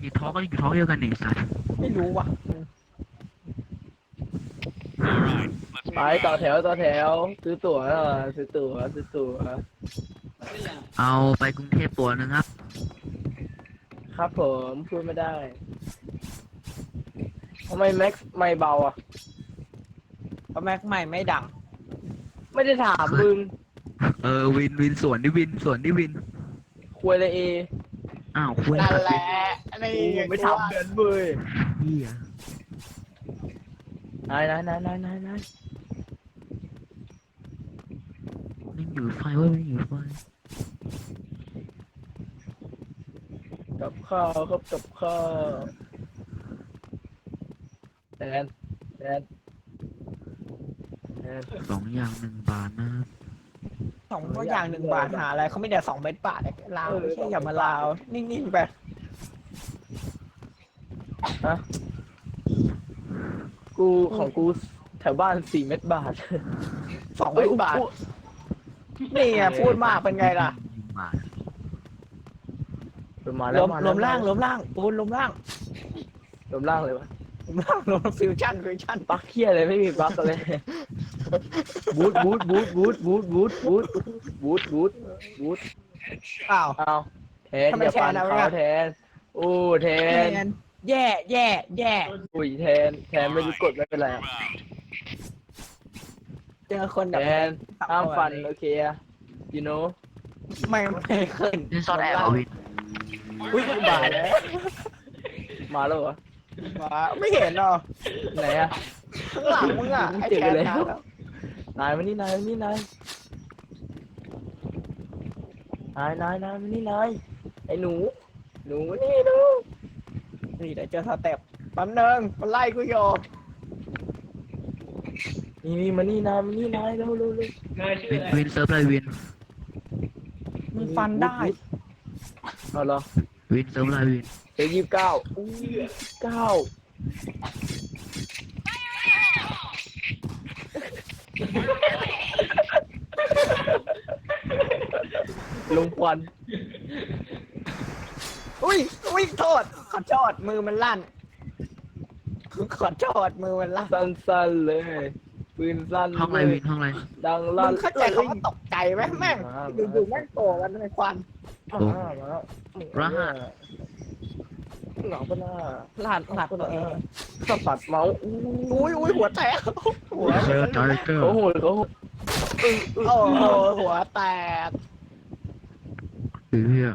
อยู่ท้องก็อยู่ท้องเดียวกันนี่สัตว์ไม่รู้ว่ะไปต่อแถวต่อแถว ซื้อตั๋วหน่อซื้อตั๋วซื้อตั๋วเอาไปกรุงเทพตัวหนึงครับ ครับผมพูดไม่ได้ทำไมแม็กซ์ไม่เบาอะ เพราะแม็กใหม่ไม่ดัง ไม่ได้ถามมึงเออวินวินสวนดิวินสวนดิวินคุยเลยเออ้าวคุยนั่นกับแหละ นนี่กูไม่ถามเดินเว้ยเฮียนายนายนายนายนายนายไม่อยู่ไฟเว่าไม่อยู่ไฟกับข้าวครับกับข้าวแดนแดนแดนสองอย่างหนึ่งบาทนะสองก็อย่างหนึ่งบาทหาอะไรเขาไม่ได้สองเม็ดบาทลาวไม่ใช่อย่ามาลาว นิ่งๆไป กูของกูแถวบ้านสี่เม็ดบาท สองเม็ดบาท นี่ไงพูดมากเป็นไงล่ะหนึ่งบาทเออมารแล้ววมมารแล้วมล่างรวมล่างปูนรวมล่างรวมล่างเลยวะรวมล่างรวมฟิวชั่นฟิวชั่นปลั๊กเคียอะไรไม่มีปลั๊กเลยบูทบูทบูทบูทบูทบูทบูทบูทบูทบูทอ้าวเอาแทนทำไมอย่าปั่นแทนเอาไว้เขาอะแทนโอ้แทแทนน แย่แย่แย่อุ้ยแทน แทนไม่รู้กดไม่เป็นไรอะเจอคนแบบแทนห้ามฟันโอเคอะ you know ไม่ไม่ขึ้นเล่นซ่อนแอบเหรอวินอุ้ยมาแล้วมาแล้วเหรอมาไม่เห็นหรอไหนอะข้างหลังมึงอะไอ้เจอแทนแล้วมาแล้วนายมานี่นายมานี่นายนายนายนายมานี่นายไอ้หนู หนูมานี่หนู นี่เดี๋ยวเจอสเต็ปแป๊บนึงมันไล่กูอยู่นี่นี่มานี่นายมานี่นายเร็วเร็วเร็ววินวินเซิร์ฟอะไรวินมันฟันได้เอาเหรอวินเซิร์ฟอะไรวิน เดี๋ยวยี่สิบเก้าอู้เก้าลงควันอุ้ยอุ้ยโทษข อโทษมือมันลั่นขอโทษมือมันลั่นสั้นๆเลยปืนสั้นห้องอะไรเลยวินห้องอะไรดังมึลั่นงเข้าใจคำว่าตกใจไหมแม่งอยู่ๆแม่งโตกันในควันมามารหัสหลังปะหน้าหลานหลานตัวเองสะบัดเมาส์อู้อุ้ยอุ้ยหัวแตกหัวเจอจอยเกอร์เขาโหดเขาโหดโอ้โหหัวแตก เฮีย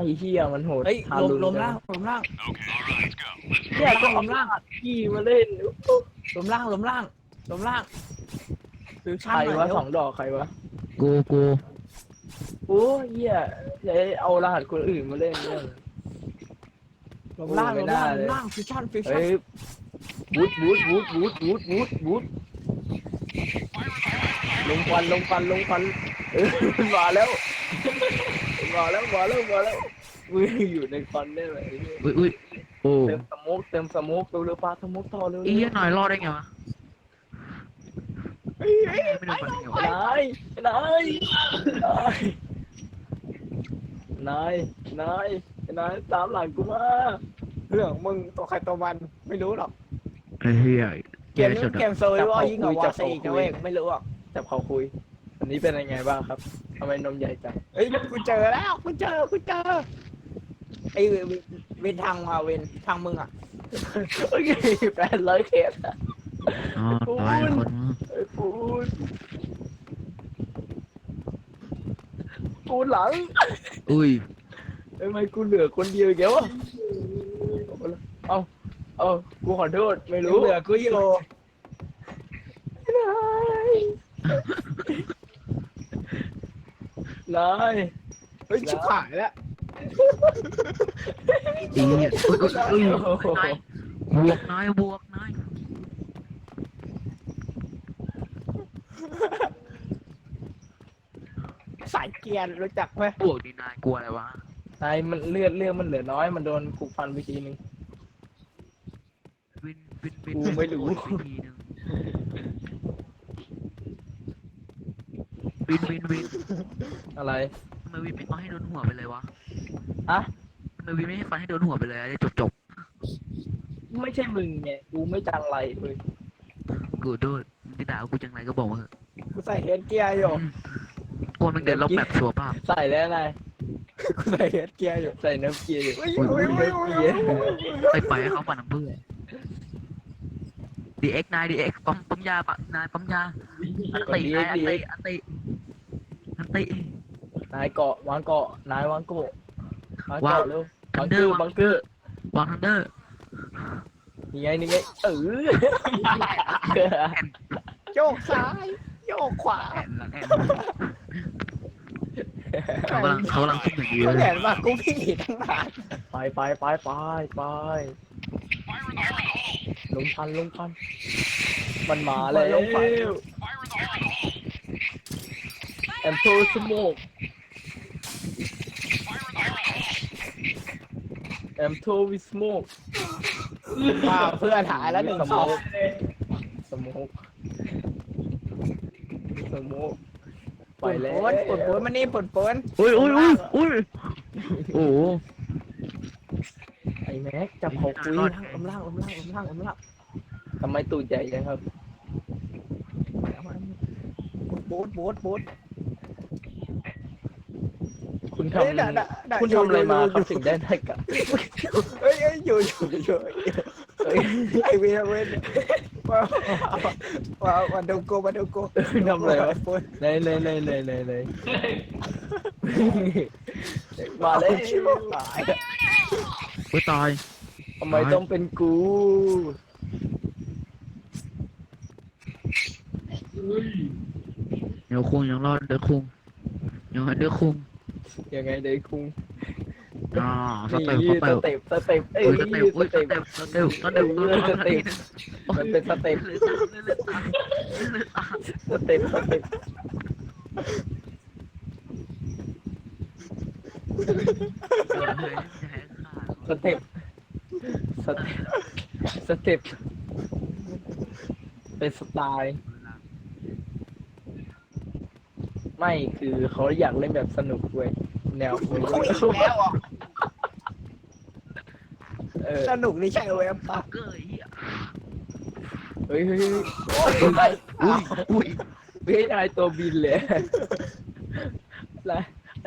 ไอ้เหี้ยมันโหดเฮ้ยทาลมรุณลมล่างลมล่างเนี่ยก็เอาล่างขี่มาเล่นลมล่างลมล่างลมล่างฟิวใคชั่นรหน่อยวะเร็วสองดอกใครวะกูกูโอ้เหี้ยจะเอารหัสคนอื่นมาเล่นเนี่ยลมล่างโอ้ลไม่มน่าล่างลเลยมล่างฟิวชั่นฟิวชั่นเฮ้ยบูทบูทบูทบูทบูทบูทบูทลงควันลงควันลงควันเออมาแล้ว มาแล้วมาแล้วมาแล้วมืออยู่ในควันได้ไหมอุ้ยอุ้ยโอ้เติมสมุกเติมสมุกเร็วๆปลาสมุกต่อเร็วๆเอี้ยหน่อยรอดได้ไงวะเฮ้ยเฮ้ยไม่โดนฟันได้ไงวะนายนายนายนายนายนายตามหลังกูมาเรื่องมึงตัวใครตัวมันไม่รู้หรอกไอ้เฮียเกมนี้เกมโซลิวยิ่งกว่าวาซีนะเว้ยไม่รู้อะจับเขาคุย อันนี้เป็นยังไงบ้างครับทำไมนมใหญ่จังเฮ้ยกูเจอแล้วกูเจอกูเจอไอ้วินวินทางมาวินทางมึงอะโอเคแปดร้อยเคสอะ อ๋อตายคนวะไอ้ปูนปูนหลังอุ้ยทำไมกูเหลือคนเดียวอีกแล้วอะเอาเอากูขอโทษไม่รู้เหลือกูอยู่นาย นายเฮ้ยชิบหายแล้วเอี้ยอุ้ยอุ้ยอุ้ยนายบวกนายบวกนายสายเกียร์รู้จักไหมบวกดีนายกลัวอะไรวะนายมันเลือดเลือดมันเหลือน้อย มันโดนกูฟันไปทีนึงวินวินวินกูไม่รู้อีกทีหนึ่ง วินวินวินอะไรทำไมวินไม่เอาให้โดนหัวไปเลยวะอะ ทำไมวีไม่ให้ฟันให้โดนหัวไปเลยจะจบจบไม่ใช่มึงไงกูไม่จังไรเลยๆกูโดนที่ด่ากูจังไรก็บอกว่ากูใส่เฮดเกียร์อยู่ กลัวมันเดินลบแบบชัวร์ภาพใส่แล้วอะไร กูใส่เฮดเกียร์อยู่ ใส่น้ำเกียร์อยู่อุ้ยอุ้ยอุ้ยอุ้ยอุ้ยไปปล่อยให้เขาฟันน้ำเพื่อดีเอ็กนายดีเอ็กปั๊มปั๊มยาปะนายปั๊มยาอันตินายอันติอันติ อันตินายเกาะวางเกาะนายวางเกาะวางวางเกาะเร็วทับันงเดเกออร์ร์บังเกอร์วางทันเดอร์นี่ไงนี่ไงเออโยกซ้าย โยกขวาแอนหลังแอนเขากำลังเขากำลังขึ้นอย่างนี้ก็เลเห็ยนว่ากูพี่ตั้งนานไปไปไปไปไปลงพันลงพัน มันมาแล้ว แอมโทสโมกแอมโทวิสโมกอ่าเพื่อนหายแล้วหนึ่งสศโมพกสโมกสโมกไปปุ่นแล้วปูนปุ่นปูนมานี่ปุ่นปูนอุ้ยอุ้ยอุ้ยอุ้ยโอ้โหไอ้แม็กจับเขาคุยรอดอมล่างอมล่างอมล่างอมล่างทำไมตูดใหญ่จังครับบูดบูดบูด คุณเฮ้ยทำด่าด่าด่าคุณทำอะไรมายู่ ครับถึงได้ได้กับเฮ้ยเฮ้ยอยู่อยู่อยู่ไอเวียเวนมามามาดูกูมาดูกูทำอะไรวะปูนเลยเลยเลยเลยเลยเลยมาเลยชิบหายอุ้ยตาย ทำไมต้องเป็นกูเดี๋ยวคุงยังรอดเดี๋ยวคุงยังเดี๋ยวคุง ยังไงเด็กคุงอ่าสนี่เต็ปสสเต็ปเต็ปสเต็ปเอ้ยอุ้ยสเต็ปอุ้ยสสเต็ปเต็ปสเต็ปสเต็ปสเต็ปสเต็ปมันเป็นสเต็ปเลือดตาเลือดตาเลือดตาสเต็ปสเต็ปสเต็ปสเต็ปสเต็ปเป็นสไตล์ ไม่คือเขาอยากเล่นแบบสนุกเว้ยแนวคุยคุยอีกแล้วอะเออสนุกนี่ใช่เว็บปะเกยเหี้ยเฮ้ยเฮ้ยเฮ้ยโอ้ยไปอุ้ยอุ้ยเฮ้ยนายตัวบินเลยนาย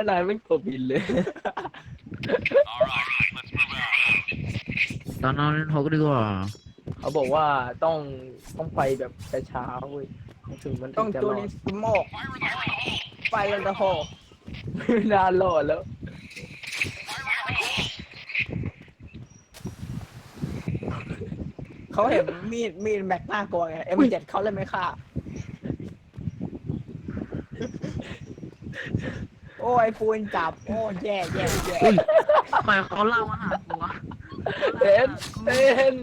นายไม่ตัวบินเลย ตอนนอนเล่นฮอกดีกว่า เขาบอกว่าต้องต้องไปแบบช้าๆเว้ย ถึงมันต้องจะตัวรอนี้ดสโมกไฟแล้วจะโหไม่นานรอดแล้ว เขาเห็นมีดมีดแม็กน่ากลัวไงเอ็มเจ็ดเขาเลยไม่ฆ่าโอ้ยปูนจับ โอ้แย่แย่แย่อุ้ยใครเขาเล่ามาหากูวะเอ็นเอ็น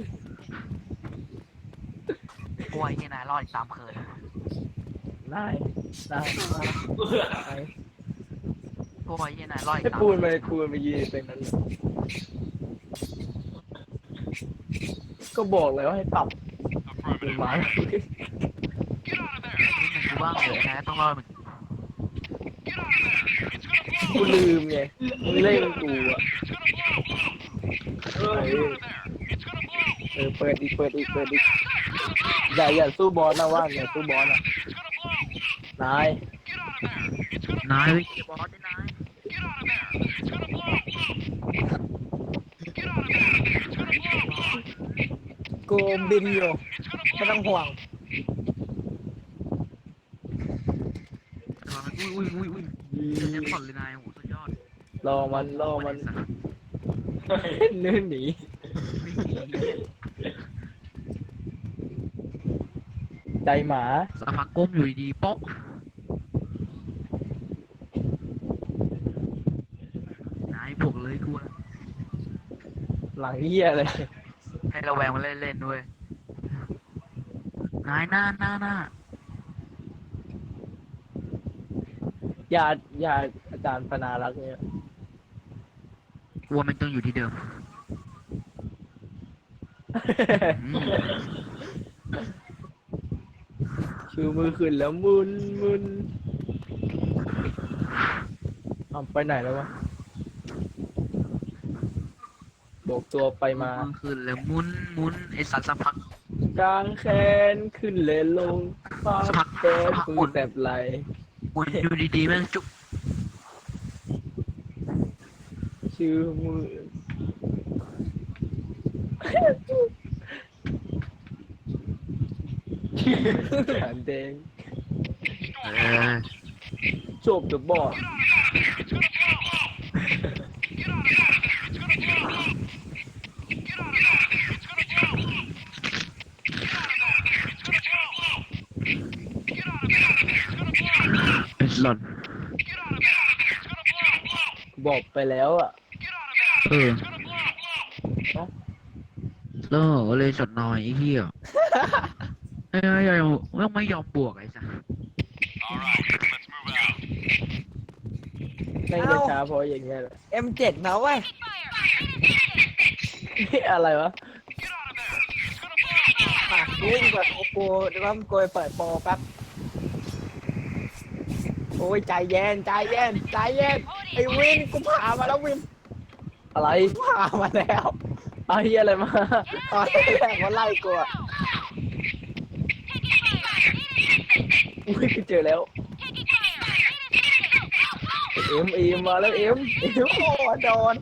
กลัวไอ้เหี้ยนายรอดอีกตามเคยนาย นายนายกลัวไอ้เหี้ยนายรอดอีกให้ตาม ปูนมาปูนมายืนเป็นนั้นก็บอกแล้วให้ปรับปูนไม้กูบ้างเลยนายต้องรอดเหมือนกูลืมไงมึงเล่นกูอะเออเออเปิดอีกเปิดอีกเปิดอีกอย่าอย่าสู้บอสนะว่างอย่าสู้บอสนะ นาย นายไปเก็บบอสได้นายกูบินอยู่ไม่ต้องห่วงอุ้ยอุ้ยอุ้ยอุ้ยเจ็บผ่อนเลยนายโหสุดยอดรอมันรอมันเนื่นหนีใจหมาสักพักก้มอยู่ดีๆป๊อกนายบวกเลยกูอะ หลังเหี้ยเลยให้ระแวงมาเล่นๆด้วยนายหน้าหน้าหน้าญาติญาติอาจารย์พนารักษ์เนี่ยกลัวมันต้องอยู่ที่เดิมอืมชูมือขึ้นแล้วมุนมุนเอาไปไหนแล้ววะ บอกตัวไปมา ขึ้นแล้วหมุนหมุนไอสัตว์สักพักกางแขนขึ้นเลยลงฟ้าสักพักแกสักพักฟูหมุนแสบไหลหมุนอยู่ดีๆแม่งจุกชื่อมือหันแดงเออโจบเดอะบอสหล่น บอกไปแล้วอะเออโล่เลยสดน้อยไอ้เหี้ยไม่ไม่ยอมไม่ไม่ยอมบวกไอ้สัสแม่งจะช้าเพราะอย่างเงี้ยแหละ M7 นะเว้ยนี่อะไรวะมาวิ่งกับโอโกเดี๋ยวว่ามันโกยเปิดโปรแป๊บโอ้ยใจเย็นใจเย็นใจเย็นไอ้วินกูผ่ามาแล้ววินอะไรผ่ามาแล้วเอาเฮียอะไรมาตอนแรกมันไล่กูอะอุ้ยเจอแล้วเอ็มเอ็มมาแล้วเอ็มโอ้โหโดน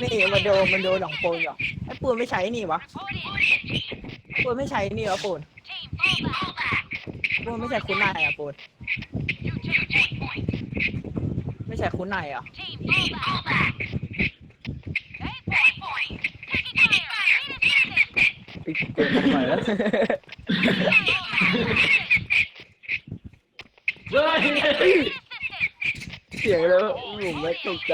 นี่มาโดนมันโดนหนองปูนเหรอไอ้ปูนไม่ใช้นี่วะปูนไม่ใช้นี่วะปูนปูนไม่ใช่คุณนายอะปูนไม่ ใช่คุณนายเหรอะ ติ๊กเกินไปแล้วเสียงแล้วผมไม่ตกใจ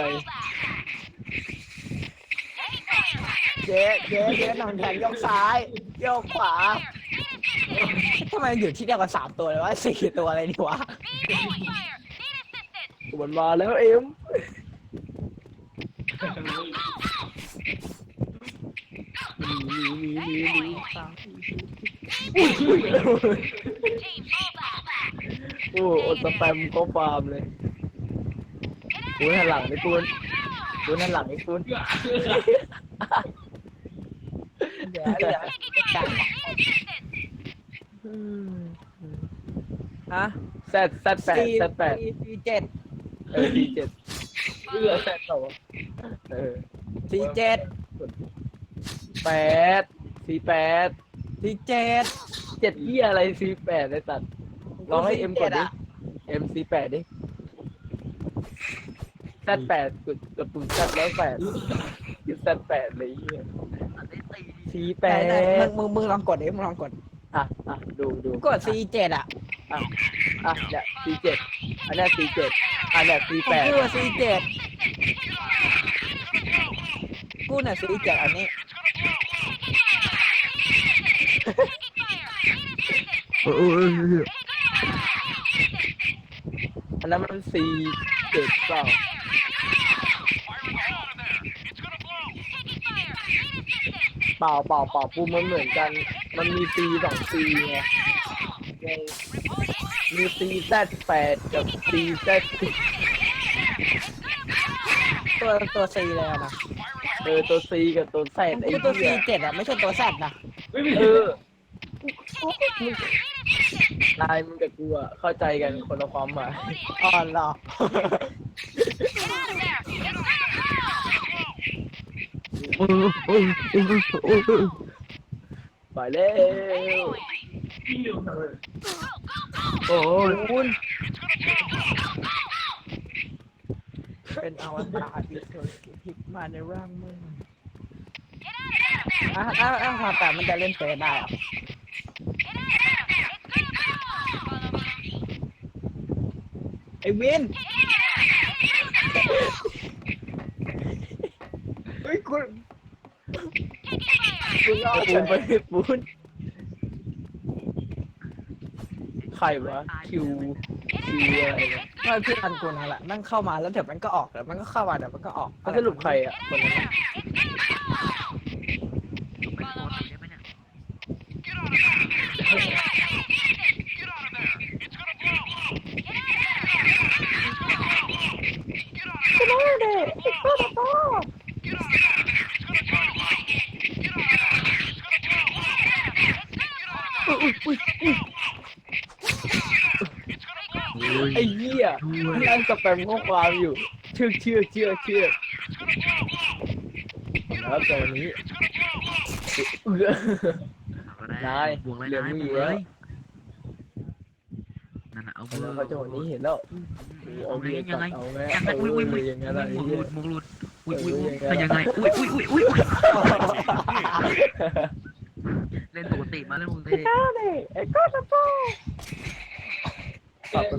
เจ๊เจ๊เจ๊หนองแขนยกซ้ายโยกขวาทำไมมันอยู่ที่เดียวกันสามตัวเลยวะสี่ตัวเลยนี่วะ มันมาแล้วเอ็มหนีหนีหนีหนีหนีโอ้อดสแปมก็ฟาร์มเลยกูหันหลังไอ้กูกูหันหลังไอ้กูเดี๋ยวเดี๋ยวฮะแซดแซดแปดแซดแปดสี่เจ็ด เออดีเจ็ดเออแซดสองเออสี่เจ็ดแปดสี่แปดสี่เจ็ดเจ็ดเหียอะไรสี่แปดไอ้ตัดลองให้เอ็มกดดิเอ็มสี่แปดดิแซดแปดกดกดปุ่มแซดแล้วแปดยึดแซดแปดเลยเฮียอันนี้ตีสี่แปไหนดไหนมึงมึงมึงลองกดดิมึงลองกด อะอะดูดูกดสี่เจ็ดอะ อะอะเนี่ยสี่เจ็ดอันเนี้สี่เจ็ดอันเนี้สี่กูแปดพูดว่าสี่เจ็ดกูน่ะสี่เจ็ดอันนี้เออเออเอออันนั้นมันสี่เจ็ดเปล่า เปล่าเปล่าเปล่าปูมันเหมือนกัน มันมีซีสองซีไง มีซีแซดแปดกับซีแซดตัวตัวสี่เลยอะนะเออตัวซีกับตัวแซดไอ้กูตัวเหี้สี่ยเจ็ดอะไม่ใช่ตัวแซดนะเออนายมึงกับกูอะเข้าใจกันคนละความหมายอ่อนหรอเออเออเออเออเออไปแล้ว โอ้ยคุณเป็นอวตารที่สุดที่มาในร่างมึงอะถ้าถ้าควาแต่มันจะเล่นเฟซได้เหรอะไอ้วินเฮ้ยคุณคุณรอดปูนไปปูน ใครวะคิวคิวอะไรเนี่ยไม่พี่อันกูนั่นแหละมันเข้ามาแล้วเดี๋ยวมันก็ออกเดี๋ยวมันก็เข้ามาเดี๋ยวมันก็ออกแล้วสรุปใครอะคนนั้นอะ ไม่โดนได้ไหมเนี่ย เไอ้เหี้ยมั นนั่งสแปมข้อความอยู่ เชือกเชือกเชือกเชือกแล้วตอนนี้เอื้อก็ได้นายบวกเลยเหลือนายมืบอวกเลแล้วยนั่นน่ะเอาบวกแล้วก็จังหวะนี้เห็นแล้วเอาเอาไงเบียร์ยัตังดไงเอาไงยังไงเอาอุ้ยอุ้ยอุ้ยอย่างเงี้ยมุนะกไอ้หลุเหี้ยดมุกหลุดอุ้ยอุ้ยอุ้ยเออยังไงอุ้ยอุ้ยอุ้ยอุ้ยอุ้ยเล่นปกติมาเล่นปกติ ไอ้ก้อนนะพ่อตัดไป